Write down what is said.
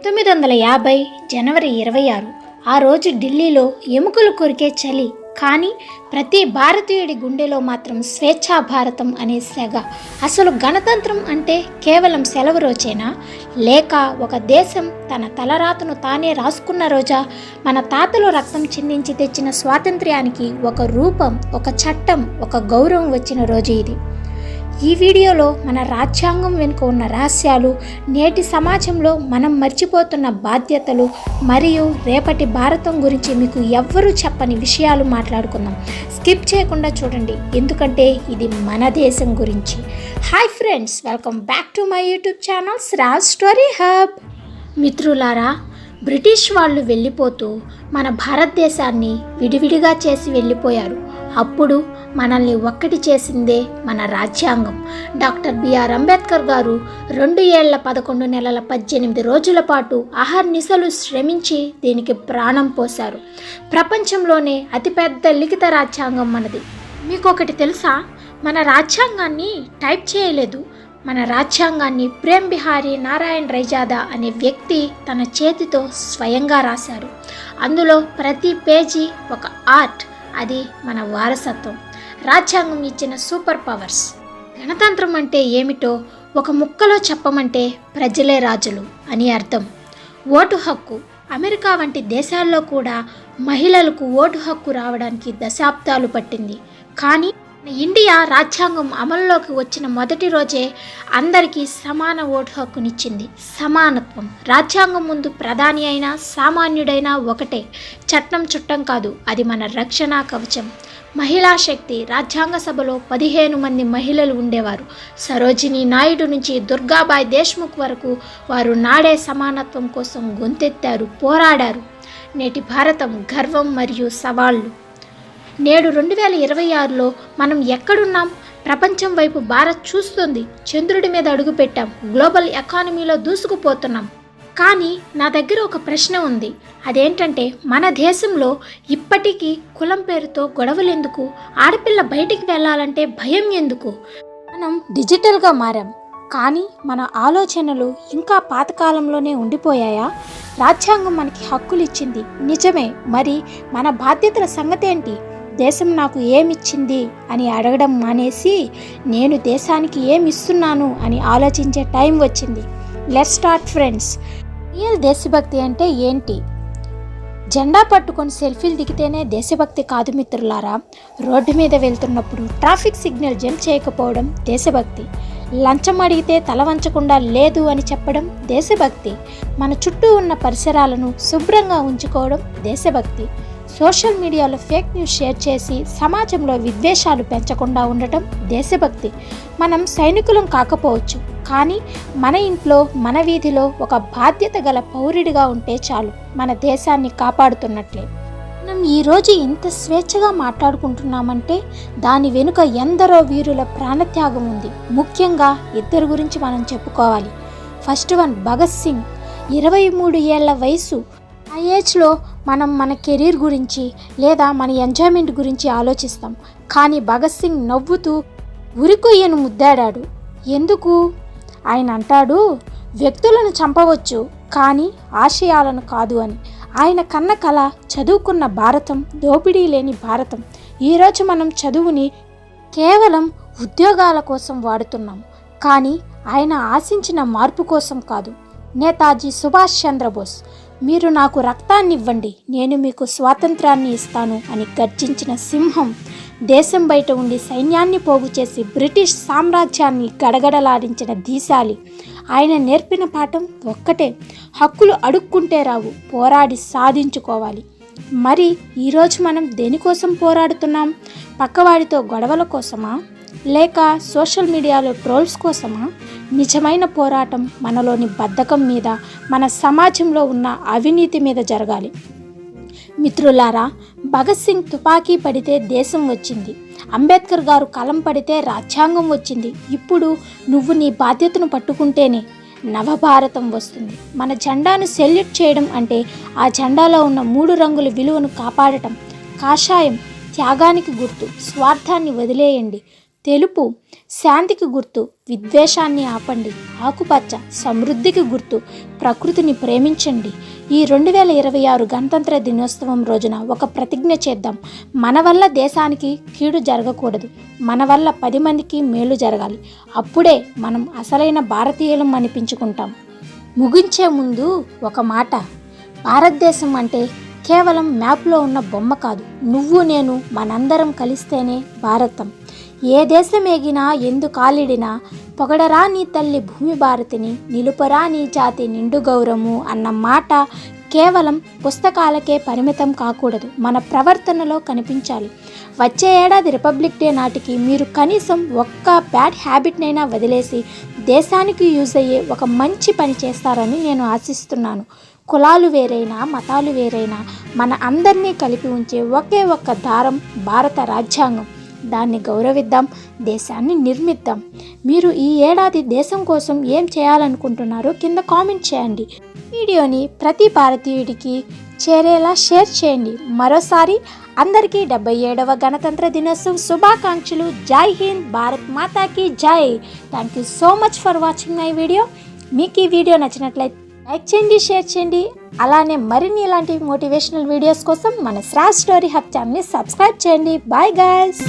పంతొమ్మిది వందల యాభై జనవరి ఇరవై ఆరు ఆ రోజు ఢిల్లీలో ఎముకలు కొరికే చలి. కానీ ప్రతి భారతీయుడి గుండెలో మాత్రం స్వేచ్ఛా భారతం అనే సెగ. అసలు గణతంత్రం అంటే కేవలం సెలవు రోజేనా? లేక ఒక దేశం తన తలరాతను తానే రాసుకున్న రోజా? మన తాతలు రక్తం చిందించి తెచ్చిన స్వాతంత్ర్యానికి ఒక రూపం ఒక చట్టం ఒక గౌరవం వచ్చిన రోజు ఇది. ఈ వీడియోలో మన రాజ్యాంగం వెనుక ఉన్న రహస్యాలు నేటి సమాజంలో మనం మర్చిపోతున్న బాధ్యతలు మరియు రేపటి భారతం గురించి మీకు ఎవ్వరూ చెప్పని విషయాలు మాట్లాడుకుందాం. స్కిప్ చేయకుండా చూడండి. ఎందుకంటే ఇది మన దేశం గురించి. Hi friends welcome back to my YouTube channel Raj story hub మిత్రులారా బ్రిటిష్ వాళ్ళు వెళ్ళిపోతూ మన భారతదేశాన్ని విడివిడిగా చేసి వెళ్ళిపోయారు. అప్పుడు మనల్ని ఒక్కటి చేసిందే మన రాజ్యాంగం. డాక్టర్ బిఆర్ అంబేద్కర్ గారు రెండు ఏళ్ళ పదకొండు నెలల పద్దెనిమిది రోజుల పాటు అహర్నిశలు శ్రమించి దీనికి ప్రాణం పోశారు. ప్రపంచంలోనే అతిపెద్ద లిఖిత రాజ్యాంగం మనది. మీకు ఒకటి తెలుసా? మన రాజ్యాంగాన్ని టైప్ చేయలేదు. మన రాజ్యాంగాన్ని ప్రేమ్ బిహారీ నారాయణ్ రైజాదా అనే వ్యక్తి తన చేతితో స్వయంగా రాశారు. అందులో ప్రతి పేజీ ఒక ఆర్ట్ అది మన వారసత్వం. రాజ్యాంగం ఇచ్చిన సూపర్ పవర్స్. గణతంత్రం అంటే ఏమిటో ఒక ముక్కలో చెప్పమంటే ప్రజలే రాజులు అని అర్థం. ఓటు హక్కు. అమెరికా వంటి దేశాల్లో కూడా మహిళలకు ఓటు హక్కు రావడానికి దశాబ్దాలు పట్టింది. కానీ ఇండియా రాజ్యాంగం అమల్లోకి వచ్చిన మొదటి రోజే అందరికీ సమాన ఓటు హక్కునిచ్చింది. సమానత్వం. రాజ్యాంగం ముందు ప్రధాని అయినా సామాన్యుడైనా ఒకటే. చట్టం చుట్టం కాదు అది మన రక్షణ కవచం. మహిళా శక్తి. రాజ్యాంగ సభలో పదిహేను మంది మహిళలు ఉండేవారు. సరోజిని నాయుడు నుంచి దుర్గాబాయ్ దేశ్ముఖ్ వరకు వారు నాడే సమానత్వం కోసం గొంతెత్తారు పోరాడారు. నేటి భారతం గర్వం మరియు సవాళ్ళు. నేడు రెండు వేల ఇరవై ఆరులో మనం ఎక్కడున్నాం? ప్రపంచం వైపు భారత్ చూస్తుంది. చంద్రుడి మీద అడుగుపెట్టాం గ్లోబల్ ఎకానమీలో దూసుకుపోతున్నాం. కానీ నా దగ్గర ఒక ప్రశ్న ఉంది. అదేంటంటే మన దేశంలో ఇప్పటికీ కులం పేరుతో గొడవలు ఎందుకు? ఆడపిల్ల బయటికి వెళ్ళాలంటే భయం ఎందుకు? మనం డిజిటల్గా మారాం. కానీ మన ఆలోచనలు ఇంకా పాతకాలంలోనే ఉండిపోయాయా? రాజ్యాంగం మనకి హక్కులు ఇచ్చింది నిజమే. మరి మన బాధ్యతల సంగతి ఏంటి దేశం నాకు ఏమిచ్చింది అని అడగడం మానేసి నేను దేశానికి ఏమి ఇస్తున్నాను అని ఆలోచించే టైం వచ్చింది. లెట్ స్టార్ట్ ఫ్రెండ్స్ రియల్ దేశభక్తి అంటే ఏంటి? జెండా పట్టుకొని సెల్ఫీలు దిగితేనే దేశభక్తి కాదు మిత్రులారా. రోడ్డు మీద వెళ్తున్నప్పుడు ట్రాఫిక్ సిగ్నల్ జంప్ చేయకపోవడం దేశభక్తి. లంచం అడిగితే తల వంచకుండా లేదు అని చెప్పడం దేశభక్తి. మన చుట్టూ ఉన్న పరిసరాలను శుభ్రంగా ఉంచుకోవడం దేశభక్తి. సోషల్ మీడియాలో ఫేక్ న్యూస్ షేర్ చేసి సమాజంలో విద్వేషాలు పెంచకుండా ఉండటం దేశభక్తి. మనం సైనికులం కాకపోవచ్చు కానీ మన ఇంట్లో మన వీధిలో ఒక బాధ్యత గల పౌరుడిగా ఉంటే చాలు మన దేశాన్ని కాపాడుతున్నట్లే. మనం ఈరోజు ఇంత స్వేచ్ఛగా మాట్లాడుకుంటున్నామంటే దాని వెనుక ఎందరో వీరుల ప్రాణత్యాగం ఉంది. ముఖ్యంగా ఇద్దరు గురించి మనం చెప్పుకోవాలి. First one Bhagat Singh. ఇరవై మూడు ఏళ్ళ వయసు ఆ ఏజ్లో మనం మన కెరీర్ గురించి లేదా మన ఎంజాయ్మెంట్ గురించి ఆలోచిస్తాం. కానీ భగత్ సింగ్ నవ్వుతూ ఉరికొయ్యను ముద్దాడాడు. ఎందుకు? ఆయన అంటాడు వ్యక్తులను చంపవచ్చు కానీ ఆశయాలను కాదు అని. ఆయన కన్న కళ చదువుకున్న భారతం దోపిడీ లేని భారతం. ఈరోజు మనం చదువుని కేవలం ఉద్యోగాల కోసం వాడుతున్నాం. కానీ ఆయన ఆశించిన మార్పు కోసం కాదు. నేతాజీ సుభాష్ చంద్రబోస్ మీరు నాకు రక్తాన్ని ఇవ్వండి నేను మీకు స్వాతంత్రాన్ని ఇస్తాను అని గర్జించిన సింహం దేశం బయట ఉండి సైన్యాన్ని పోగు చేసి బ్రిటిష్ సామ్రాజ్యాన్ని గడగడలాడించిన దీశాలి ఆయన నేర్పిన పాఠం ఒక్కటే హక్కులు అడుక్కుంటే రావు పోరాడి సాధించుకోవాలి. మరి ఈరోజు మనం దేనికోసం పోరాడుతున్నాం? పక్కవాడితో గొడవల కోసమా? లేక సోషల్ మీడియాలో ట్రోల్స్ కోసమా? నిజమైన పోరాటం మనలోని బద్ధకం మీద మన సమాజంలో ఉన్న అవినీతి మీద జరగాలి. మిత్రులారా భగత్ సింగ్ తుపాకీ పడితే దేశం వచ్చింది. అంబేద్కర్ గారు కలం పడితే రాజ్యాంగం వచ్చింది. ఇప్పుడు నువ్వు నీ బాధ్యతను పట్టుకుంటేనే నవభారతం వస్తుంది. మన జెండాను సెల్యూట్ చేయడం అంటే ఆ జెండాలో ఉన్న మూడు రంగుల విలువను కాపాడటం. కాషాయం త్యాగానికి గుర్తు. స్వార్థాన్ని వదిలేయండి. తెలుపు శాంతికి గుర్తు విద్వేషాన్ని ఆపండి ఆకుపచ్చ సమృద్ధికి గుర్తు ప్రకృతిని ప్రేమించండి. ఈ రెండు వేల ఇరవై ఆరు గణతంత్ర దినోత్సవం రోజున ఒక ప్రతిజ్ఞ చేద్దాం. మన వల్ల దేశానికి కీడు జరగకూడదు. మన వల్ల పది మందికి మేలు జరగాలి. అప్పుడే మనం అసలైన భారతీయులం అనిపించుకుంటాం. ముగించే ముందు ఒక మాట. భారతదేశం అంటే కేవలం మ్యాప్లో ఉన్న బొమ్మ కాదు. నువ్వు నేను మనందరం కలిస్తేనే భారతం. ఏ దేశం ఎందు కాలిడినా పొగడరా నీ తల్లి భూమి భారతిని నిలుపరా నీ జాతి నిండు గౌరవము అన్న మాట కేవలం పుస్తకాలకే పరిమితం కాకూడదు. మన ప్రవర్తనలో కనిపించాలి. వచ్చే ఏడాది రిపబ్లిక్ డే నాటికి మీరు కనీసం ఒక్క బ్యాడ్ హ్యాబిట్నైనా వదిలేసి దేశానికి యూజ్ అయ్యే ఒక మంచి పని చేస్తారని నేను ఆశిస్తున్నాను. కులాలు వేరైనా మతాలు వేరైనా మన అందరినీ కలిపి ఉంచే ఒకే ఒక్క దారం భారత రాజ్యాంగం. దాన్ని గౌరవిద్దాం దేశాన్ని నిర్మిద్దాం. మీరు ఈ ఏడాది దేశం కోసం ఏం చేయాలనుకుంటున్నారో కింద కామెంట్ చేయండి. వీడియోని ప్రతి భారతీయుడికి చేరేలా షేర్ చేయండి. మరోసారి అందరికీ డెబ్బై ఏడవ గణతంత్ర దినోత్సవం శుభాకాంక్షలు. జై హింద్ భారత్ మాతాకి జై. Thank you so much for watching my video మీకు ఈ వీడియో నచ్చినట్లయితే లైక్ చేయండి షేర్ చేయండి. అలానే మరిన్ని ఇలాంటి మోటివేషనల్ వీడియోస్ కోసం మన శ్రా స్టోరీ హబ్ ఛానల్ని సబ్స్క్రైబ్ చేయండి. Bye guys